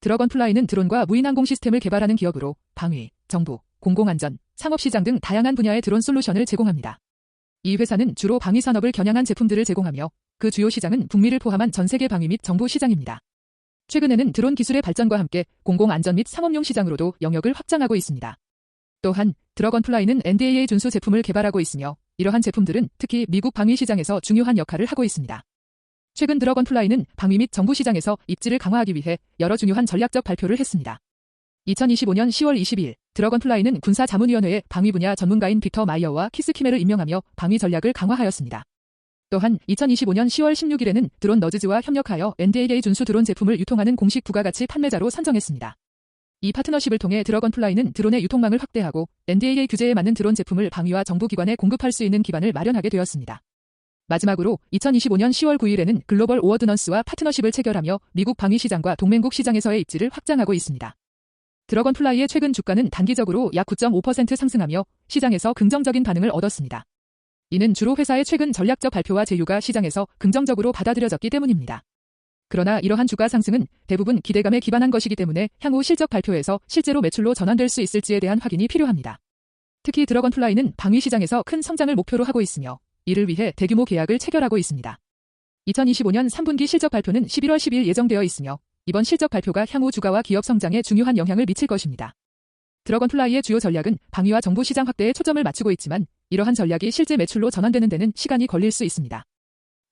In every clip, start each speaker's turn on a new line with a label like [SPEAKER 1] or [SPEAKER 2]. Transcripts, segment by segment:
[SPEAKER 1] 드러건 플라이는 드론과 무인 항공 시스템을 개발하는 기업으로 방위, 정부, 공공안전, 상업시장 등 다양한 분야의 드론 솔루션을 제공합니다. 이 회사는 주로 방위 산업을 겨냥한 제품들을 제공하며 그 주요 시장은 북미를 포함한 전 세계 방위 및 정부 시장입니다. 최근에는 드론 기술의 발전과 함께 공공안전 및 상업용 시장으로도 영역을 확장하고 있습니다. 또한 드러건 플라이는 NDAA 준수 제품을 개발하고 있으며 이러한 제품들은 특히 미국 방위 시장에서 중요한 역할을 하고 있습니다. 최근 드러건플라이는 방위 및 정부 시장에서 입지를 강화하기 위해 여러 중요한 전략적 발표를 했습니다. 2025년 10월 20일 드러건플라이는 군사 자문위원회에 방위 분야 전문가인 빅터 마이어와 키스키메를 임명하며 방위 전략을 강화하였습니다. 또한 2025년 10월 16일에는 드론 너즈즈와 협력하여 NDAA 준수 드론 제품을 유통하는 공식 부가가치 판매자로 선정했습니다. 이 파트너십을 통해 드러건플라이는 드론의 유통망을 확대하고 NDAA 규제에 맞는 드론 제품을 방위와 정부기관에 공급할 수 있는 기반을 마련하게 되었습니다. 마지막으로 2025년 10월 9일에는 글로벌 오어드넌스와 파트너십을 체결하며 미국 방위 시장과 동맹국 시장에서의 입지를 확장하고 있습니다. 드러건플라이의 최근 주가는 단기적으로 약 9.5% 상승하며 시장에서 긍정적인 반응을 얻었습니다. 이는 주로 회사의 최근 전략적 발표와 제휴가 시장에서 긍정적으로 받아들여졌기 때문입니다. 그러나 이러한 주가 상승은 대부분 기대감에 기반한 것이기 때문에 향후 실적 발표에서 실제로 매출로 전환될 수 있을지에 대한 확인이 필요합니다. 특히 드러건플라이는 방위 시장에서 큰 성장을 목표로 하고 있으며 이를 위해 대규모 계약을 체결하고 있습니다. 2025년 3분기 실적 발표는 11월 10일 예정되어 있으며 이번 실적 발표가 향후 주가와 기업 성장에 중요한 영향을 미칠 것입니다. 드러건플라이의 주요 전략은 방위와 정부 시장 확대에 초점을 맞추고 있지만 이러한 전략이 실제 매출로 전환되는 데는 시간이 걸릴 수 있습니다.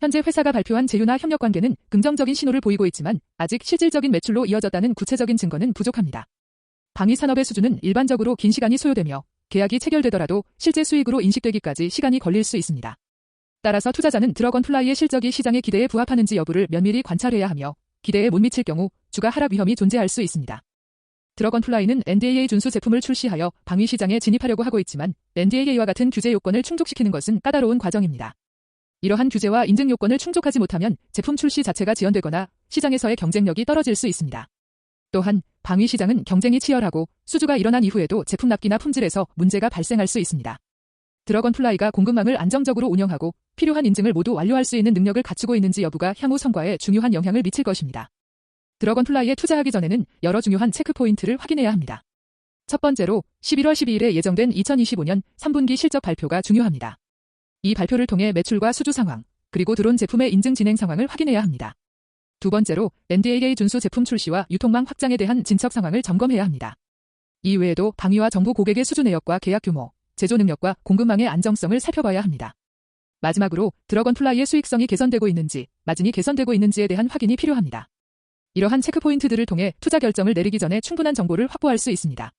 [SPEAKER 1] 현재 회사가 발표한 제휴나 협력 관계는 긍정적인 신호를 보이고 있지만 아직 실질적인 매출로 이어졌다는 구체적인 증거는 부족합니다. 방위 산업의 수준은 일반적으로 긴 시간이 소요되며 계약이 체결되더라도 실제 수익으로 인식되기까지 시간이 걸릴 수 있습니다. 따라서 투자자는 드러건 플라이의 실적이 시장의 기대에 부합하는지 여부를 면밀히 관찰해야 하며 기대에 못 미칠 경우 주가 하락 위험이 존재할 수 있습니다. 드러건 플라이는 NDAA 준수 제품을 출시하여 방위 시장에 진입하려고 하고 있지만 NDAA와 같은 규제 요건을 충족시키는 것은 까다로운 과정입니다. 이러한 규제와 인증 요건을 충족하지 못하면 제품 출시 자체가 지연되거나 시장에서의 경쟁력이 떨어질 수 있습니다. 또한 방위 시장은 경쟁이 치열하고 수주가 일어난 이후에도 제품 납기나 품질에서 문제가 발생할 수 있습니다. 드러건 플라이가 공급망을 안정적으로 운영하고 필요한 인증을 모두 완료할 수 있는 능력을 갖추고 있는지 여부가 향후 성과에 중요한 영향을 미칠 것입니다. 드러건 플라이에 투자하기 전에는 여러 중요한 체크 포인트를 확인해야 합니다. 첫 번째로 11월 12일에 예정된 2025년 3분기 실적 발표가 중요합니다. 이 발표를 통해 매출과 수주 상황, 그리고 드론 제품의 인증 진행 상황을 확인해야 합니다. 두 번째로 NDAA 준수 제품 출시와 유통망 확장에 대한 진척 상황을 점검해야 합니다. 이 외에도 방위와 정부 고객의 수주 내역과 계약 규모, 제조 능력과 공급망의 안정성을 살펴봐야 합니다. 마지막으로 드러건 플라이의 수익성이 개선되고 있는지, 마진이 개선되고 있는지에 대한 확인이 필요합니다. 이러한 체크 포인트들을 통해 투자 결정을 내리기 전에 충분한 정보를 확보할 수 있습니다.